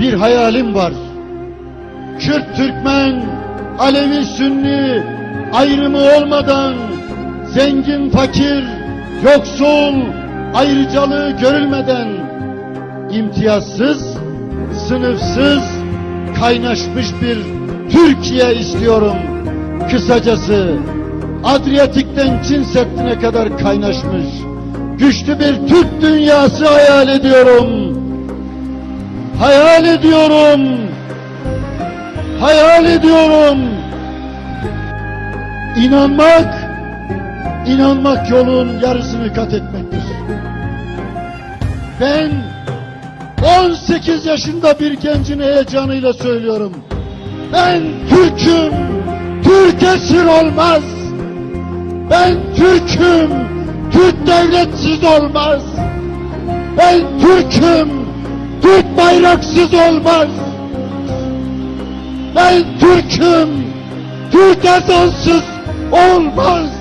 bir hayalim var. Kürt, Türkmen, Alevi, Sünni ayrımı olmadan zengin, fakir, yoksul ayrıcalığı görülmeden imtiyazsız, sınıfsız, kaynaşmış bir Türkiye istiyorum. Kısacası Adriyatik'ten Çin Seddi'ne kadar kaynaşmış güçlü bir Türk dünyası hayal ediyorum. Hayal ediyorum. Hayal ediyorum. İnanmak, inanmak yolun yarısını kat etmektir. Ben 18 yaşında bir gencin heyecanıyla söylüyorum. Ben Türk'üm, Türk esir olmaz. Ben Türk'üm, Türk devletsiz olmaz. Ben Türk'üm, Türk bayraksız olmaz. Ben Türk'üm. Türk ezansız olmaz.